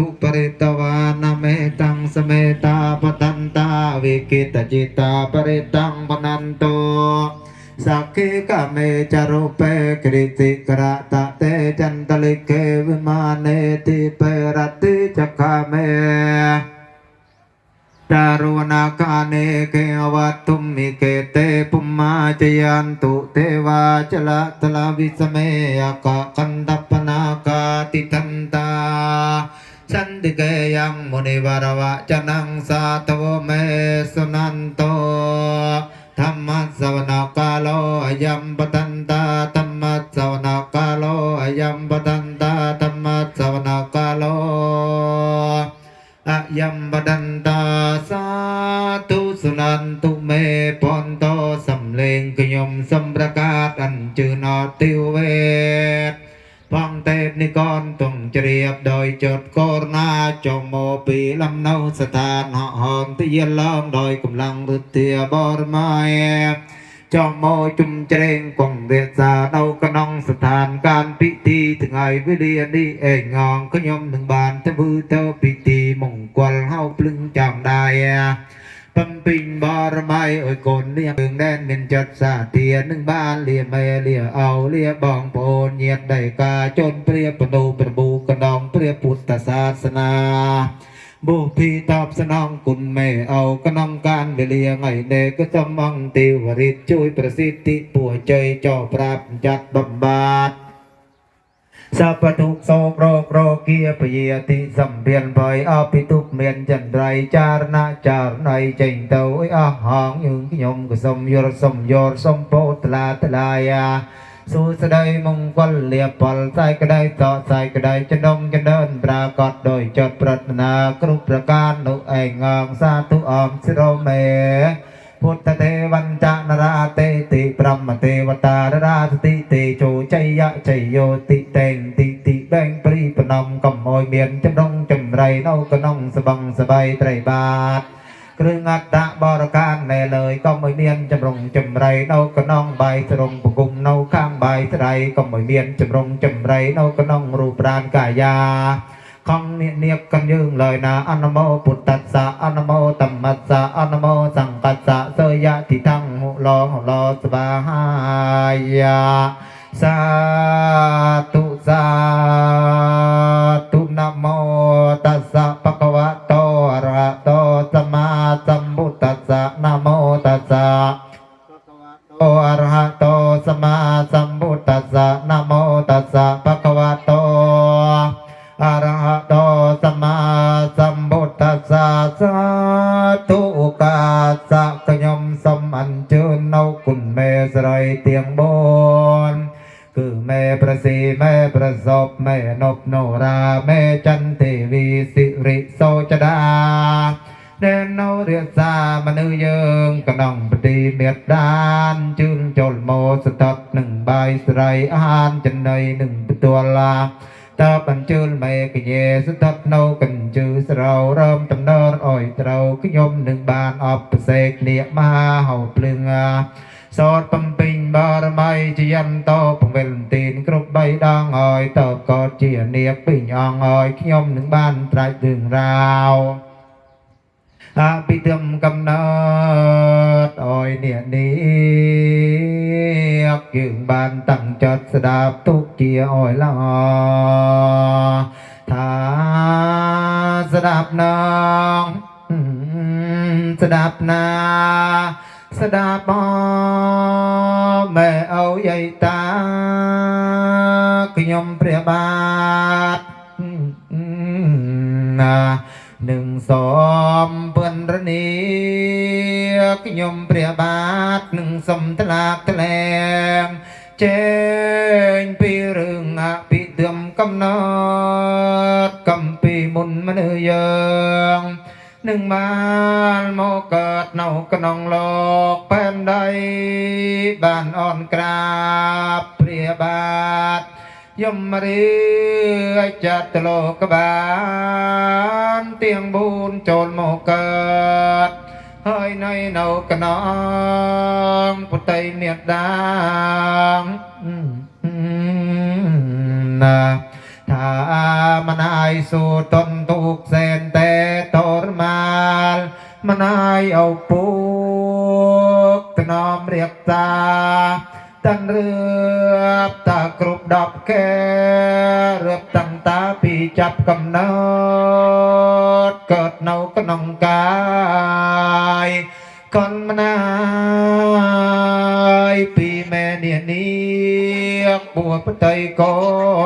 ตุปริตวานาเมตังสเมตาปตันตาวิกิตจิตาปริตังปนันโตสักขิกเมจารุเปกริติกระตะเตจันตลิเกวิมาเนติเปรติจักขะเมดารุณาคาเนเกวัตตุมิเกเตปุมมาจยันตุเทวาจละตลาวิสเมยกะกันดัปปนากาติทันตา สันติเกยังมุนิวารวะจนังสาตวเมสุนันโตธรรมะสวนกาโลอยัมปตันตาธรรมะสวนกาโลอยัมปตันตาธรรมะสวนกาโลอะยัมบดันตาสาธุสุนันตุเมปอนโตสำเลงกยมสมประกาศอันจือนอติวเวท បងតេតនិកនទងជ្រាបដោយចិត្តកោរណាចមកពីលំនៅស្ថានហហនទាឡងដោយកម្លាំងឫទ្ធាបរមយចំមកជំជ្រែងគង់រាសានៅក្នុងស្ថានការពិធីថ្ងៃវេលានេះឯងងខ្ញុំនឹងបានធ្វើទៅពិធីមង្គលហៅភ្លឹងចាំដែរ ปัมปิงบารมัยโอ้ยกนเนี่ยเมืองแดนเป็นจัดสาเทียนหนึ่งบ้านเลียแม่เลียเอาเลียบองโปนเยียดได้กาจนเปรียบประตูประบูกระดองเปรียบพุทธศาสนาบุพีตอบสนองคุณแม่เอากระนองการเลียงไงเด็กก็สมังติวริตช่วยประสิทธิป่วยใจเจ้าปราบจัดบำบัด សពទុសោករោគរោគាពយាតិសម្ភានបយអភិទុមានចន្ទ្រៃចារណចារណៃចេញទៅអស់ហងយើងខ្ញុំក៏សុំយល់សុំយល់សុំពោតឡាតឡាយាសួស្តីមង្គលលាពលសាយក្តីតតសាយក្តីចំណងចដើនប្រាកដដោយចិត្តប្រាថ្នាគ្រប់ប្រការនោះឯងងសាទុអមស្រមេ ពុទ្ធទេវន្តនរាតេតិប្រមទេវតារាសតិទេជោច័យច័យយោតិតេនតិតិបែងព្រីប្រណំកំអយមានចំណងចម្រៃនៅក្នុងសបងសបៃត្រីបាទគ្រឿងអត្តបរកានណែលើយក៏មិនមានចម្រងចម្រៃនៅក្នុងបាយស្រងប្រគំនៅខាងបាយស្រីក៏មិនមានចម្រងចម្រៃនៅក្នុងរូបប្រានកាយា ขังเครื่องอัตตะบรการแน่เลยก็ไม่เมียนจำรงเนี่ยเนียกกันยืงเลยนะอนโมปุตตัสสะอนโมตัมมัสสะอนโมสังกัสสะเสยยะทิทังหุโลหุโลสบายะสาธุสา ទាំង4គឺមេប្រសីមេប្រសពមេនប់នរាមេចន្ទទេវីសិរិសោចដាដែលនៅរាសាមនុស្សយើងក្នុងប្រទីមេដានជឿនចូលមកស្ថិតនឹងបាយស្រីអាហារចំណីនឹងទទួលឡាតបបញ្ជូលមេកញ្ញេស្ថិតនៅកញ្ជឺស្រោរមដំណើរអោយត្រូវខ្ញុំនឹងបានអបសេកនាមហាហោភ្លឹងសតបំពេញ បារមីជាយន្តោពវិលទីនគ្រប់បីដងហើយតើក៏ជានាពីញងហើយខ្ញុំនឹងបានត្រាច់រឿងរាវអពីធំកំណត់អយនេះនេះយើងបានតាំងចត់ស្ដាប់ទុកជាអយឡោថាស្ដាប់ណងស្ដាប់ណាស្ដាប់អ មែអោយយតាខ្ញុំព្រះបាទណានឹងសំពន្ធរនីខ្ញុំព្រះបាទនឹងសំថ្លាថ្លែងចែងពីរឿងអភិធម្មកំណត់កំពីមុនមនុស្សយើង នឹងបានមកកើតនៅក្នុងលោកផែនដីបានអនក្រាបព្រះបាទយមរីអាចតលោកបានទៀង4ចូលមកកើតហើយនៅនៅក្នុងពុទ្ធិមេដាងណាថាមណាយសូតន្ទុកសេនត ម្នាយឪពុកតនំរៀបតាទាំងរៀបតាគ្រប់10កែរៀបតាំងតាពីចាប់កំណត់កើតនៅក្នុងកាយកូនម្នាយពីមេនានីបួបតីកូ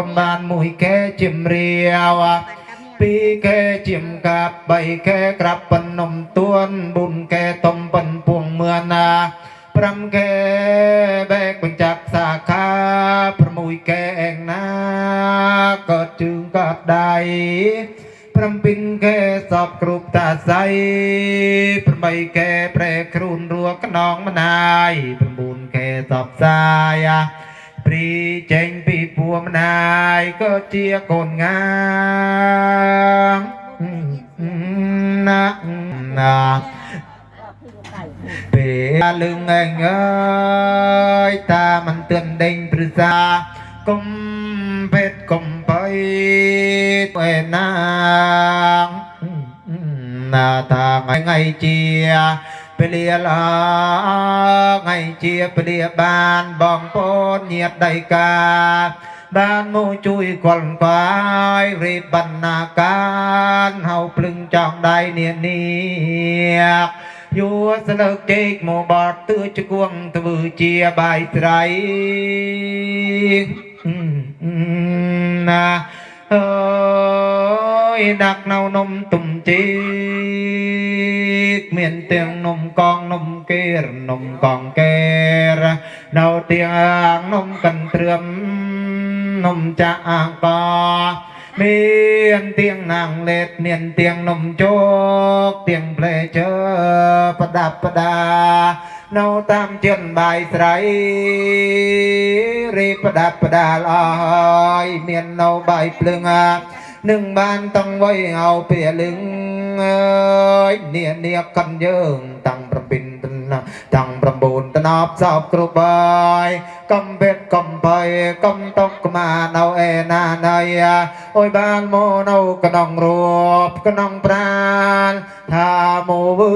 នបានមួយកែជំរាវ ปีแม่เนี่ยเนียกจิมก่จิมกับใบแก่กรับปนนมตวนบุญแก่ตมปนพวงเมือนาพรำแก่แบกบัญจักสาขาประมุยแก่เองนาก็จึงก็ได้พรำปินแก่สอบกรุบตาใสประใบแก่แปรครูนรัวกนองมานายประมูลแก่สอบสาย รีเจงปีปัวมนายก็เจียโกนงามอืมอืมนะอืมนะเปียลึงเองเอ้ยตามั វេលាល្អថ្ងៃជាពលាបានបងប្អូនញាតិដីកាបានមកជួយគាល់កាយរីបណ្ណាការហៅភ្លឹងចង់ដៃនានីយួរស្លើកជែកមកបត់ទឿជគួងធ្វើជាបាយត្រៃណាអើយដាក់នៅនំទុំទី មានទាំងនំកងនំកេរនំកងកេរនៅទាំងនំកន្ទ្រឹមនំចាអង្គមានទៀងណាងលេតមានទៀងនំជោគទៀងផ្លែឈើប្រដាប់ប្រដានៅតាមជិនបាយស្រីរីប្រដាប់ប្រដាល្អហើយមាននៅបាយភ្លឹងនឹងបានតង្វៃអោពេលឹង អើយនានាកិនយើងតាំង7ដំណាតាំង9ដំណាប់សពគ្រប់បាយកំពេតកំបៃកំតុកក្មានៅឯណាណៃអុយបានមកនៅក្នុងរូបក្នុងប្រាណថាមកវើ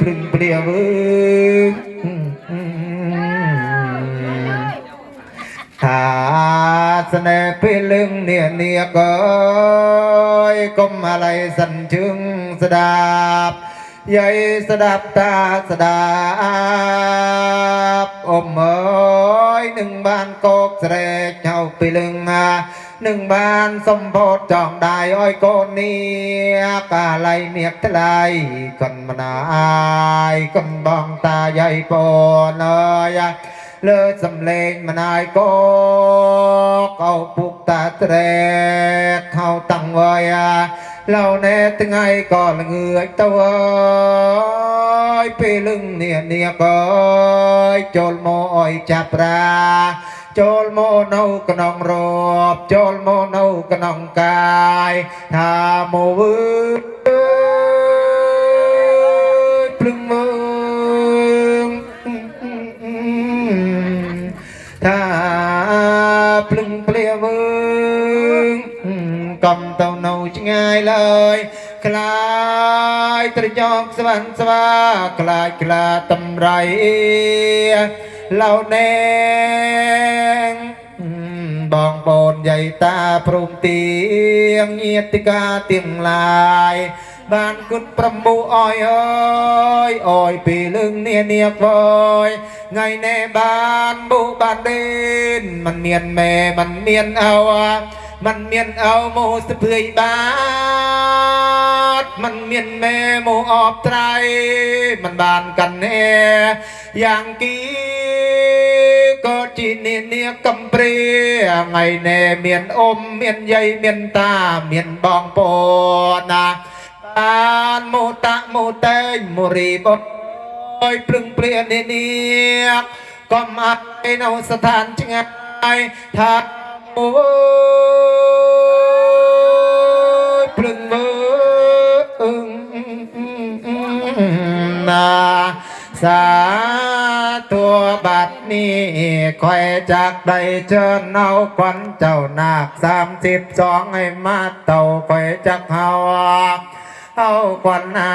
ព្រឹងព្រាវើ สนเพลึงเนี่ยเนี่ยก็ก้มอะไรสันชึงสดาบใหญ่สดับตาสดาบอมเอ้ยหนึ่งบ้านโกกเสรกเจ้าไปลึงหนึ่งบ้านสมโพธจองได้อ้อยโกนเนียกาไลเมียกทลายคนมานายคนบองตาใหญ่โปนเอ้ย លើសំលេងមណាយកោកោពុកតាត្រេកខោតាំងវាយឡោណែថ្ងៃក៏ល្ងឿចទៅអើយពេលលឹងនេះនេះអើយចូលមកអើយចាប់រាចូលមកនៅក្នុងរອບចូលមកនៅក្នុងកាយថាមកវើភ្លឹងមើ កំទៅនៅឆ្ងាយឡើយខ្លាយត្រចងស្វាន់ស្វាខ្លាចខ្លាតម្រៃលោណេងបងបូនយាយតាព្រមទៀងញាតិកាទាំងឡាយបានគុណប្រមូអយអើយអយពីលឹងនានាវយថ្ងៃនេះបានបុបានដេនមិនមានមេមិនមានអោ មិនមានអោមោសភឿយបាទមិនមានមេមោអបត្រៃមិនបានកាន់ហេយ៉ាងគីក៏ជានានាកំព្រាថ្ងៃនេះមានអ៊ំមានយាយមានតាមានបងប្អូនណាបានមោតៈមោតេញមរីបុតអើយព្រឹងព្រានានាកំអត់នៅស្ថានឆ្ងាយថា นานกันแน่อย่างกี้ก็จีเนียเนียกำเปรียไงแน่เมียนอมเมียนใหญ่เมียนตาเมียนบองโปนะนาไอเนาสานจังมาสาตัวบัดนี้คอยจากได้เชิญเอาขวัญเจ้านาคสามสิบสองให้มาเต่าคอยจักเฮาเอาขวัญนา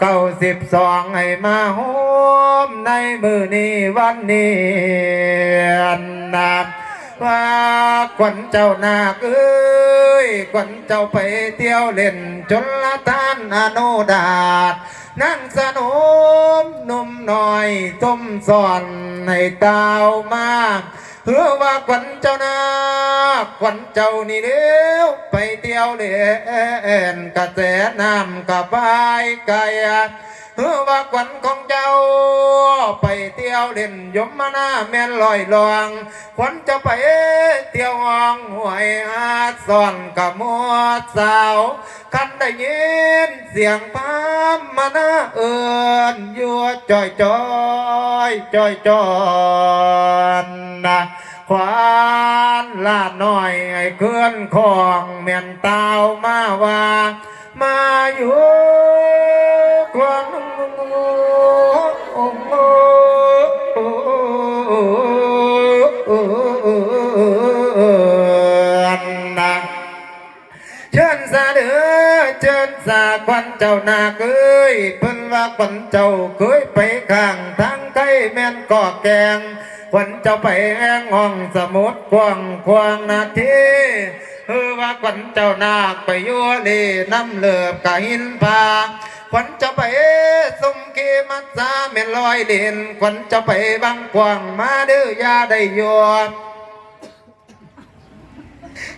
เก้าสิบสองให้มาโฮมในมือนี้วันนี้นะ พาขวัญเจ้านาคเอ้ยขวัญเจ้าไปเที่ยวเล่นจนละทานอนุดาตนั่งสนุมนุ่มหน่อยต้มสอนให้ตามา เพื่อว่าขวัญเจ้านาขวัญเจ้านี่เลี้ยวไปเที่ยวเล่นกระแสน้ำกระบายไกลเพื่อว่าขวัญของเจ้า ไปเที่ยวเล่นยมมาหน้าแม่นลอยลวงขวัญจะไปเที่ยวห้องหวยอาซ่อนกับมัวสาวคันได้ยินเสียงพามมานาเอินยัวจอยจอยจอยจอนนะ ควานลาดหน่อยไอ้เคลื่อนของเมียนตาวมาว่ามาอยู่ควันนะเชิญสาเด้อเชิญสาควันเจ้านาคเอ้ยเพิ่นว่าควันเจ้าเคยไปข้างทางไกลแม่นก่อแกง ควันเจ้าไปแหงห้องสมุดกว้างควางนาทีเออว่าควันเจ้านาคไปยัวเลน้ำเลือบกะหินพาควันเจ้าไปสมเกมัสสาแม่นลอยเด่นควันเจ้าไปบางกวงมาเด้อยาได้ยัว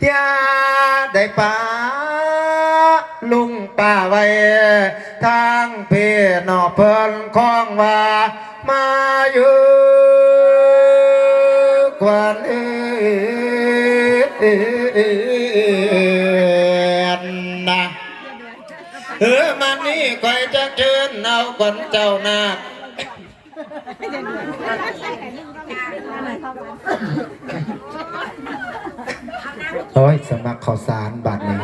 ยาได้ป่าลุงป่าไว้ทางเพนอเพิ่นคล้องว่า มาอยู่กวนเอืนนะเออมันนี่คอยจะเชิญเอาขวัญเจ้านาคโอ้ยสมัครข่าวสารบัตรนี้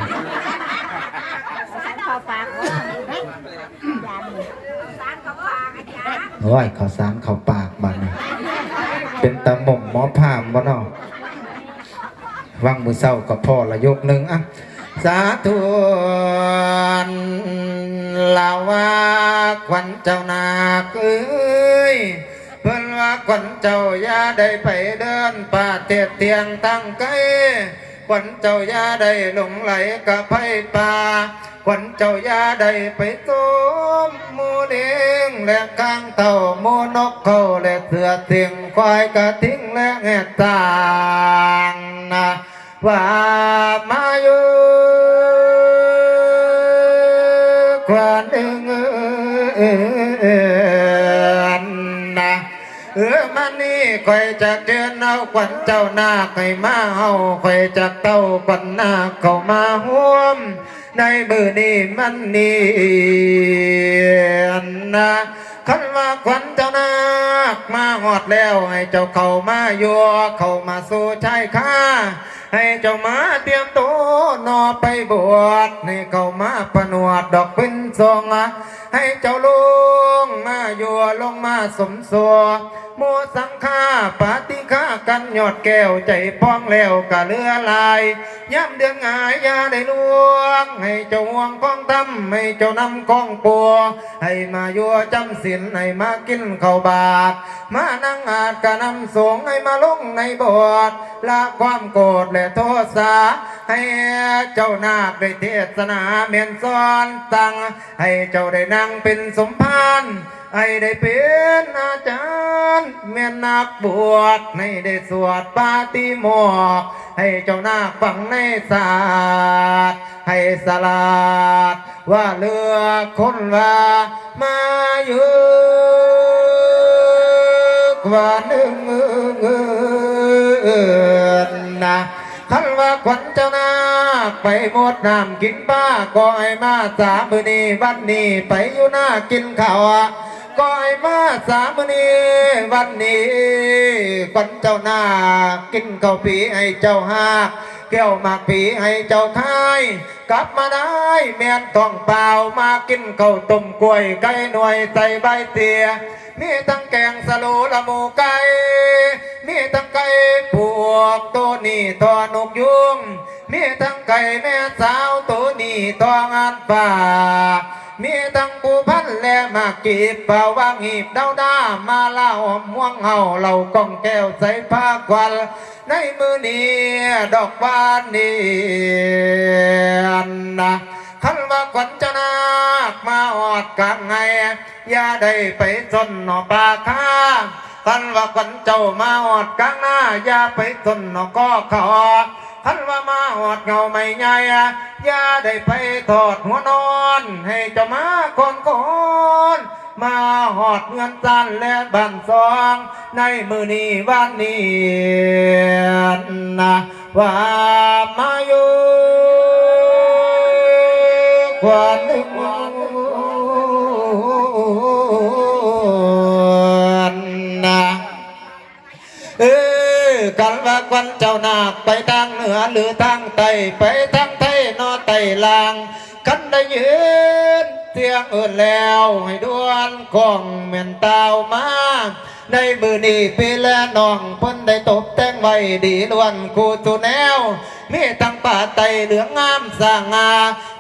เข้าปากว่ายันสารกับปากอย์โอ้ยข่าวสารข่าวปากบัตรนี้เป็นตาหม่อมหมอพามบ่เนาะวังมือเศร้ากับพ่อละยกหนึ่งอะสาธุนลาวาขวัญเจ้านาคเอ้ยเพิ่นว่าขวัญเจ้าอย่าได้ไปเดินป่าเตียเตียงตั้งไกล ขวัญเจ้ายาได้หลงไหลกับไผป่าขวัญเจ้ายาได้ไปต้มหมูเลี้ยงและข้างเต่าหมูนกเขาและเสือเสียงควายกระทิ้งและแหกต่างนะว่ามาอยู่กว่าหนึ่ง คอยจะเดินเอาขวัญเจ้านาคให้มาเฮาคอยจะเต้าขวัญนาเข้ามาห่วม ในมือนี้มันนี่นะคันว่าขวัญเจ้านาคมาหอดแล้วให้เจ้าเข้ามายัวเข้ามาสู่ชายคาให้เจ้ามาเตรียมตัวนอไปบวชให้เขามาประนวดดอกเป็นทรงอะ ให้เจ้าลงมาอยู่ลงมาสมสัวมัวสังฆาปาติฆากันยอดแก้วใจป้องแล้วกะเลือลายย้ำเดือนหงายยาได้ลวง ให้เจ้าห่วงกองทำให้เจ้านำกองปัว ให้มาอยู่จำศีลให้มากินข้าวบาท มานั่งอาจกะนำสงให้มาลงในบสถ์ละความโกรธและโทษาให้เจ้านาคได้เทศนาเมียนสอนตังให้เจ้าได้นั่ังเป็นสมภารให้ได้เป็นอาจารย์เมียนนักบวชให้ได้สวดปาติโมกให้เจ้านาคฟังในศาสตร์ให้สลาดว่าเลือกคนว่ามาอยู่กว่าหนึ่งนะ คันว่าขวัญเจ้านาไปหมดน้ำกินป้าก็ให้มาสามมือนี้วันนี้ไปอยู่หน้ากินข้าวก็ให้มาสามมือนี้วันนี้ขวัญเจ้านากินข้าวปีให้เจ้าหาแก้วหมากปีให้เจ้าคายกลับมาได้แม่นทองเปล่ามากินข้าวต้มกล้วยไก่หน่วยใส่ใบเตีย มีทั้งแกงสลูละหมูไก่มีทั้งไก่ปวกตัวนี้ตัวนกยุงมีทั้งไก่แม่สาวตัวนี้ตัวงานป่ามีทั้งปูพันและหมากีบเป่าวางหีบเดาด้ามาเล่าหอมม่วงเฮาเหล่ากองแก้วใส่ผ้าควันในมือนี้ดอกบานนี่นะ ขันว่าขวัญจนามาออดกลางไงอย่าได้ไปจนหนอปาค้าขันว่าขวัญเจ้ามาออดกลางหน้าอย่าไปจนหนอก็ขอขันว่ามาอดเงาไม่ใหญ่อย่าได้ไปทอดหัวนอน ให้เจ้ามาคนคน มาหอดเงินจันและบันซอง ในมือนี้วันนี้นะว่ามาอยู่กว่าหนึ่งนะ เออกันว่าควันเจ้านาคไปทางเหนือหรือทางใต้ไปทางไทยนอไต้ลาง กันได้ยืน เตียงเอื่นแล้วให้ดวนกองเหม็นเต้ามาในมือนี้ปีและน้องพ้นได้ตบแต่งไว้ดีล้วนคู่ตูแนว มีทั้งป่าไตเหลืองงามสางา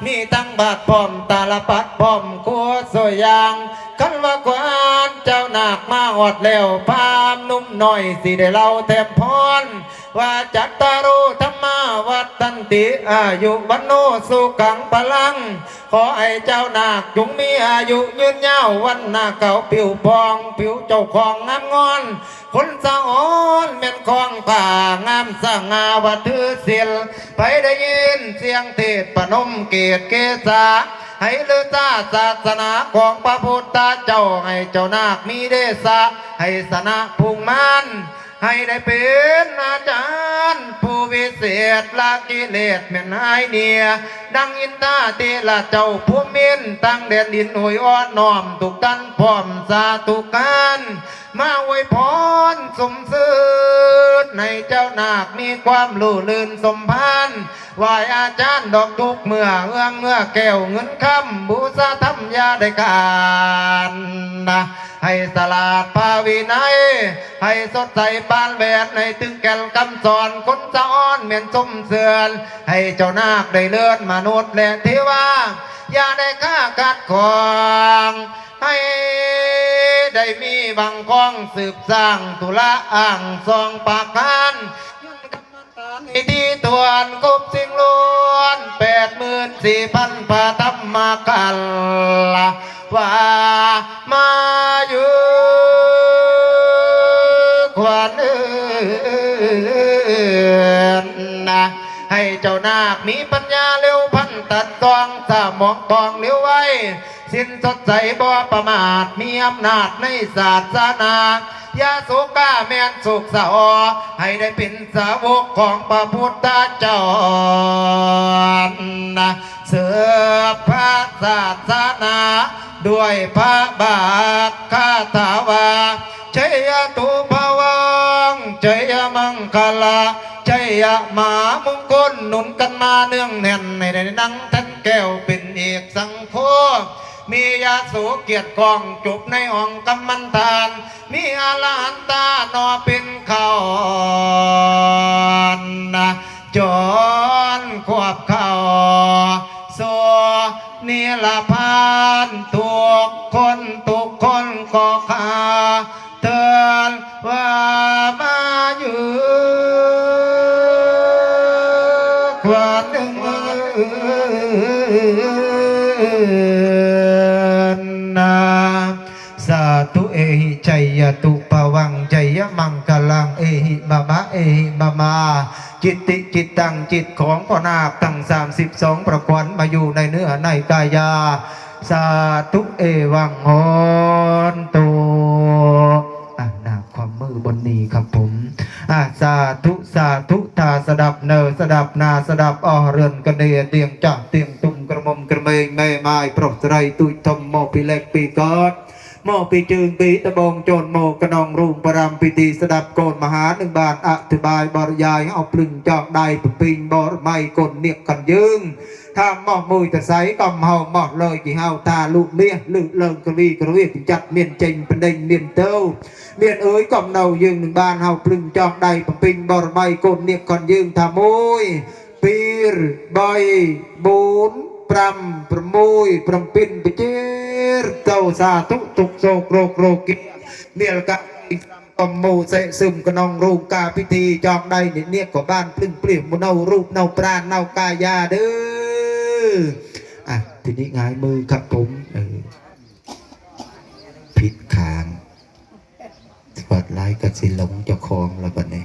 มีทั้งบาดพร้อมตาลปัดพร้อมคัวสวยยางกันว่าควานเจ้าหนาคมาอดแล้วพามนุ่มหน่อยสิได้เล่าแทมพรว่าจัตตารุธรรมาวัดตันติอายุวันโนสุขังพลัง ขอให้เจ้านาคจงมีอายุยืนยาววันหน้าเก่าผิวพอง ผิวเจ้าของงามงอน คนสะอ่อนเม่นคองผ่างามสง่าวัดถือเสียลไปได้ยินเสียงเทศปนมเกตเกษาให้ลือตาศาสนาของพระพุทธเจ้าให้เจ้านาคมีเดชะให้สนะพุงมันให้ได้เป็นอาจารย์ผู้วิเศษละกิเลสแม่นหายเนียดังอินทาเตละเจ้าผู้มินตั้งแดนดินหวยอ้อนน้อมทุกท่านพร้อมสาธุการ มาอวยพรสมสืดในเจ้านาคมีความลู่ลื่นสมพันธ์ไหวอาจารย์ดอกทุกเมื่อเอื้องเมื่อแก้วเงินคำบูชาธรรมยาได้การนะให้สลาดภาวินัย ให้สดใสปานแหวนให้ถึงแก่นคำสอนคนสะอ้อนเหมือนสมเสือน ให้เจ้านาคได้เลื่อนมนุษย์และเทวาอย่าได้ฆ่ากัดของ ให้ได้มีบังคองสืบสร้างตุละอ่างซองปากกันในที่ตวนกบสิงล้วนแปดหมื่นสี่พันปาตัมมากันละว่ามาอยู่ควันเอื ให้เจ้านาคมีปัญญาเร็วพันตัดตองสมองตองเร็วไว้ สิ้นสดใสบ่ประมาทมีอำนาจในศาสนายาสุกาแมนสุขสะอให้ได้เป็นสาวกของพระพุทธเจ้านะ สือพระศาสนา ด้วยพระบาทคาถาวาชัยตุภวังชัยมังคลาชัยมามงคลหนุนกันมาเนื่องแน่นในนังท่านแก้วเป็นเอกสังโฆมียาสูเกียรติกองจุบในห้องกำมันทาน มีอาลาหันตานอเป็นเขานะจอนควบเข่า นิลพานทุกคนทุกคนก็ขาเตือนว่ามาอยู่ควันหนึ่งนาสาธุเอหิชัยตุปวังชัยมังคลังเอห บาบะเอหิบามา จิตติจิตตังจิตของพ่อนาคทั้งสามสิบสองประควันมาอยู่ในเนื้อในกายา สาธุเอวังหอนตอะนาความมือบนนี้ครับผมอะสาธุสาธุทาสดับเนอสดับนาสดับอ่อเรือนกันเดียเตียงจ่าเตียงตุ่มกระมมกระเมงแม่ไม้ปรบไรตุยทมโมปิเล็กปีกอด មកពីជើងពីដបងចូលមកក្នុងរូប5ពិធីស្ដាប់កូនមហានឹងបានអធិប្បាយបរិយាយអស់ព្រឹងចောက်ដៃពពេញបរមីកូននាគកណ្យើងថាមកមួយតសៃកំហោមកលើគេហៅថាលូកមាសលឺលើកលីក្រវាចាត់មានចេញបណ្ដេញមានទៅមានអើយកំនៅយើងនឹងបានហៅព្រឹងចောက်ដៃពពេញបរមីកូននាគកណ្យើងថាមួយ2 3 4 5 6 7បជា เก้าสาทุกทุกโศกโรคโรคกิเนี่ยละกันตมมูเสซึมกนองรูกาพิธีจองได้เนี่ยก็บ้านพึ่งเปลี่ยนมุนเารูปเน่าปราเน่ากายาเด้ออะทีนี้งายมือครับผมผิดขางสปอตไลท์กับสิหลงเจ้าของแล้วบัดนี้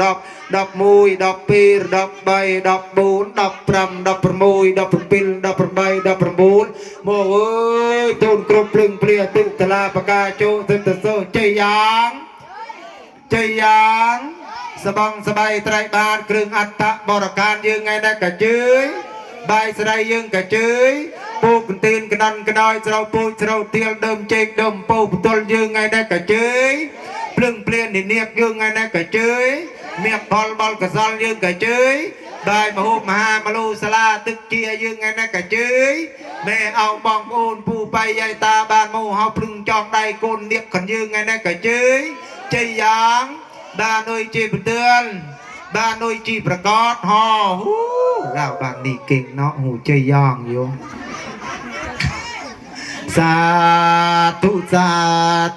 10 11 12 13 14 15 16 17 18 19មកអើយទូនគ្រប់ព្រឹងព្រាទុតលាបកាជោសិទ្ធសុជ័យយ៉ាងជ័យយ៉ាងសបងសបៃត្រៃបានគ្រឿងអត្តបរកានយើងថ្ងៃនេះក៏ជឿបាយស្រីយើងក៏ជឿពូកន្ទីនកណ្ដន់កណ្ដោយស្រោពូចស្រោទៀលដើមចេកដើមពោបន្ទល់យើងថ្ងៃនេះក៏ជឿព្រឹងព្រាននានាយើងថ្ងៃនេះក៏ជឿ មានផលបលកសលយើងក៏ជឿយបាយមហូបមហាមលូសាលាទឹកជាយើងថ្ងៃនេះក៏ជឿយមេអោបងប្អូនពូបៃយាយតាបានមកហៅភ្លឹងចងដៃកូននៀកខនយើងថ្ងៃនេះក៏ជឿយជ័យយ៉ាង បានអុយជីបន្ទឿនបានអុយជីប្រកបហោហ៊ូរៅបាននេះเก่งเนาะหูជ័យយ៉ាងយោ សាទុសា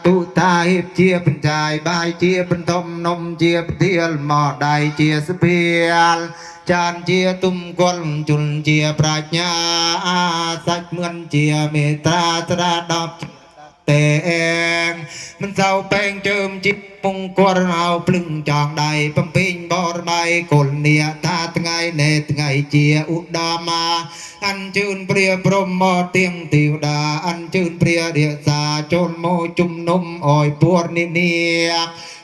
ទុតាហេបជាបញ្ចាយបាយជាបន្ទំនំជាផ្ទៀលមកដៃជាស្ពាលចានជាទុំគល់ជុលជាប្រាជ្ញាអាសាច់មឿនជាមេត្រាត្រាដប់ តែអែងមិនសៅបែងជើមជីពងគរអោភ្លឹងចងដៃបំពេញបរបាយកុលនីតាថ្ងៃណែថ្ងៃជាឧត្តមាអញ្ជើញព្រាព្រមមកទៀងទេវតាអញ្ជើញព្រារាសាចូលមកជំនុំអោយពួរនិនី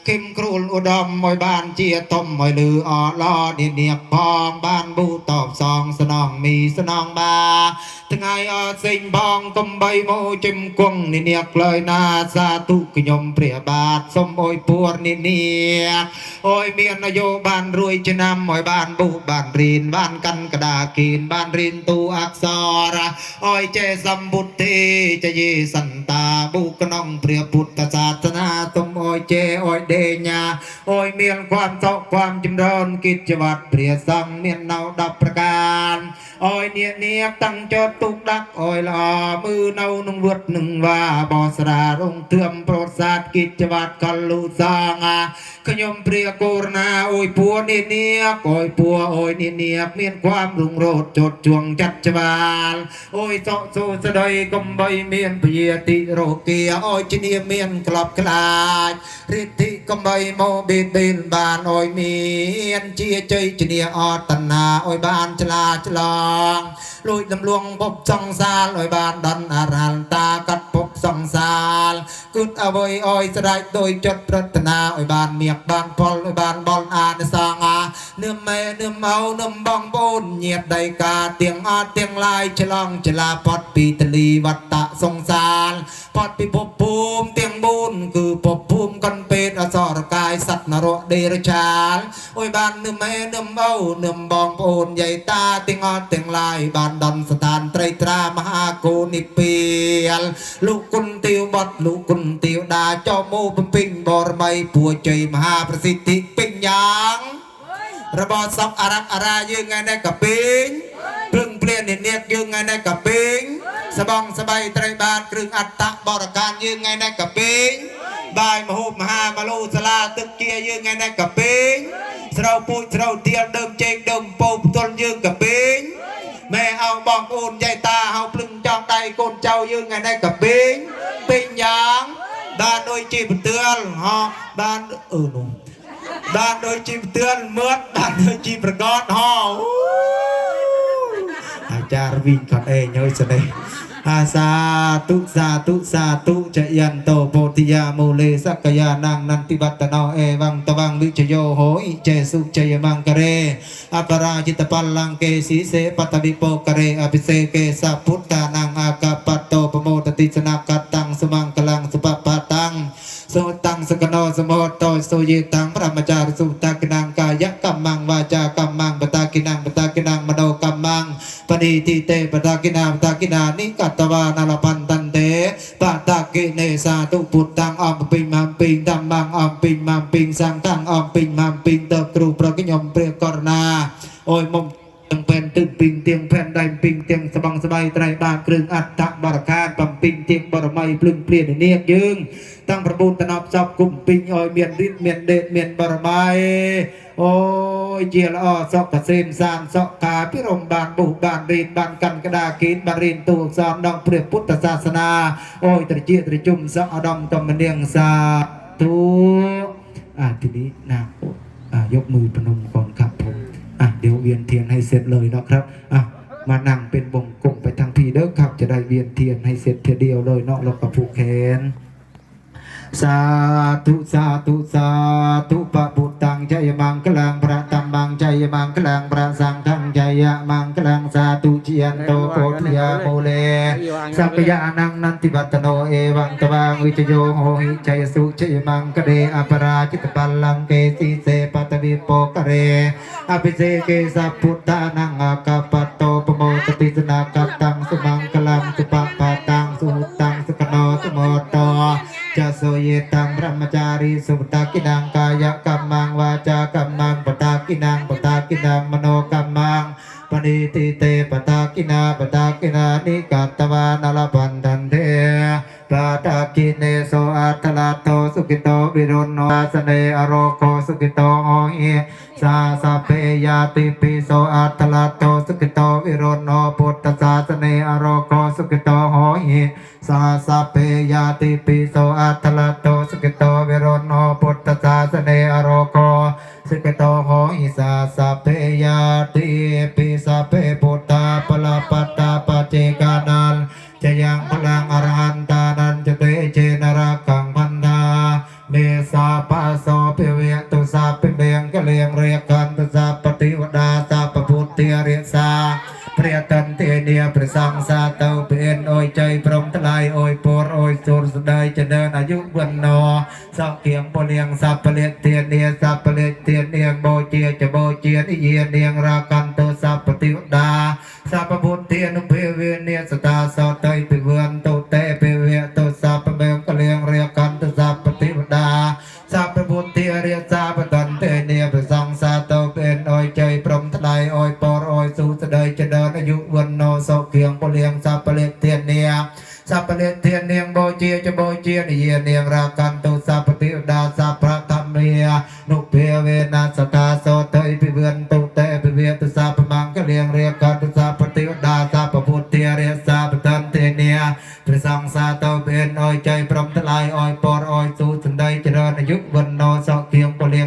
គឹមគ្រូលឧត្តមឲ្យបានជាធំឲ្យលឺអឡនិនីផងបានប៊ូតបសងស្នងមីស្នងបាថ្ងៃអត់សេងបងកំបីមកជំគង់និនាក្លើយណាសាទុខ្ញុំព្រះបាទសូមអើយពួរនិនាអើយមាននយោបានរួយឆ្នាំឲ្យបានបុះបានរៀនបានកាន់កដាគៀនបានរៀនទូអក្សរអើយចេះសម្ពុទ្ធទេចយេសន្តាបុក្នុងព្រះពុទ្ធសាសនាសូមអើយចេះអើយដេញាអើយមានความសុខความចម្រើនកិច្ចវត្តព្រះសង្ឃមាននៅ10ប្រការ អើយនានាកតាំងចតទុកដាក់អើយល្អមើលនៅក្នុងវត្តនឹងវាបោស្រារងធឿមប្រ សាទកិច្ចវត្តកលុសងអាខ្ញុំព្រះកូរណាអើយពួរនានាកអើយពួរអើយនានាកមានความរុងរោចចតជួងចាត់ច្បាល អើយសក់សូស្ដីកំបីមានពយាតិរោគាអើយជំនាមានក្លប់ខ្លាចរិទ្ធិកំបីមកបេតបេនបានអើយមានជាជ័យជំនាអតនាអើយបានឆ្លាឆ្លង លួចដំលួងពពសង្សារឲ្យបានដនអរហន្តាកាត់ពពសង្សារគិតអ្វី យអយស្រេចដោយចិត្តប្រាថ្នាឲ្យបានមៀកបានផលឲ្យបានបលអានិសង្ហានឿមម៉ែនឿមម៉ៅនឿមបងប្អូនញាតដៃកាទាំងអត់ទាំងឡាយឆ្លងចលាផុតពីទលីវត្តៈសង្សារ ផុតពីភពភូមិទាំង4គឺភពភូមិកុនពេតអសរកាយសត្វនរកដេរឆាលអុយបាននឿមម៉ែនឿមម៉ៅនឿមបងប្អូនយាយតាទាំងអត់ទាំងឡាយបានដនស្ថានត្រីត្រាមហាគោនិព្វាលលោកគុណទាវបត់លោកគុណទាវដាចោមោបំពេញបរមីពួរជ័យមហាប្រសិទ្ធិពេញយ៉ាងរបស់សពអរ៉ាប់អារាយើងថ្ងៃនេះក៏ពេញ ព្រឹងព្រាននិនាកយើងថ្ងៃនេះក៏ពេញសបងសបៃត្រីបានគ្រឿងអត្តបរការយើងថ្ងៃនេះក៏ពេញបាយមហូបមហាបលូសាលាទឹកជាយើងថ្ងៃនេះក៏ពេញស្រូវពូជស្រូវទៀលដើមជែកដើមពោផ្ទល់យើងក៏ពេញម៉ែអោបងប្អូនយាយតាហៅភ្លឹងចង់ដៃកូនចៅយើងថ្ងៃនេះក៏ពេញពេញយ៉ាងបានដូចជីបន្ទាល់ហោបានអឺនោះបានដូចជីបន្ទាល់មឺតបានដូចជីប្រកតហោអា ច ចារវិញគាត់ឯងហើយស្នេះអាសាទុសាទុសាទុចយន្តោពោធិយាមូលេសក្កយានងនន្តិវត្តនោអេវងតវងវិជយោហោឥចេសុជយមង្ករេអបរាជិតបលង្កេស៊ីសេបតវិពោករេអភិសេកេសពុទ្តានងអាកបតោប្រមោទតិសនកតੰសមង្កលងសុបបតੰសូតាំងសកណោសមោតោសូយេតាំងប្រមចារសុតកណង ายะกัมมังวาจากัมมังปตากินังปตากินังมโนกัมมังปณีติเตปตากินาปตากินานิกัตตวานารพันตันเตปตากิเนสาตุปุตตังอมปิมัมปิงดัมมังอมปิมัมปิงสังตังอมปิมัมปิงเตครูประกิยมเปรียกรณาโอ้ยม ទាំងពេនទឹកពីងទៀងផែនដៃពីងទៀងស្បងស្បៃត្រៃបានគ្រឿងអត្តបរកាតបំពីងទៀងបរមៃភ្លឹងព្រាននាគយើងតាំងប្រពូនតណប់សពគុំពីងឲ្យមានរិទ្ធមានដេតមានបរមៃអូយជាល្អសក់កសេមសានសក់កាពិរមបានបុះបានរៀនបានកាន់ក្តារគីនបានរៀនទូអក្សរដងព្រះពុទ្ធសាសនា អូយត្រជាត្រជុំសក់អដំតំនាងសាទុអាទីនេះណាអាយកมือพนมก่อนครับผม อะเดี๋ยวเวียนเทียนให้เสร็จเลยเนาะครับอะมานั่งเป็นวงกลมไปทางทีเด้อครับ จะได้เวียนเทียนให้เสร็จเทียเดียวเลยเนาะแล้วก็ผูกแขน สาธุสาธุสาธุปะพุทธังใจมังคลังพระตัมมังใจมังคลังพระสังฆังใจมังคลังสาธุเจียนโตโพธิยาโมเลสัพยานังนันติวัตโนเอวังตวังวิจโยโหหิใจสุใจมังคะเดอปราจิตปัลลังเกสีเสปัตวิโปกเรอภิเสเกสัพพุทธานังอากาปโตปโมตติสนากัตตังสุมังคลังสุปปาตังสุหุตังสุขโนสุโมโตจะโสเยตังพระมจารีสุปตากินังกายกัมมังวาจากัมมังปตากินังปตากินังมโนกัมมังปณิติเตปตากินาปตากินานิกัตตวานลปันทันเท ปตากิเนโสอัตตลาโตสุกิโตวิรุณโนสเนอโรโคสุกิโตโอหิสาสะเปยาติปิโสอัตตลาโตสุกิโตวิรุณโนพุทธศาสเนอโรโคสุกิโตโหหิสาสะเปยาติปิโสอัตตลาโตสุกิโตวิรุณโนพุทธศาสเนอโรโคสุกิโตโหหิสาสะเปยาติปิสัพเพพุทธาปลาปัตตาปเจกานัน จะยังพลังอรหันตานันจะเตเจนรากังพันธาเนสาปาโสเปเวตุสาเปเบียงกะเลียงเรียกันตุสาปฏิวดาสาปพุทธิเรียสา ព្រាតន្តិនីព្រះសង្ឃសាទៅពេលអុយចៃព្រមថ្លៃអុយពរអុយសូរស្ដីចដើនអាយុវណ្ណោសកគៀងពលៀងសពលិទានីសពលិទានីបោជាចបោជានិយានាងរាកន្តោសពតិវតាសពពុទ្ធានុភេវេនេសតាសតៃពិវន្តោតេពិ เยียนเนียงรากัน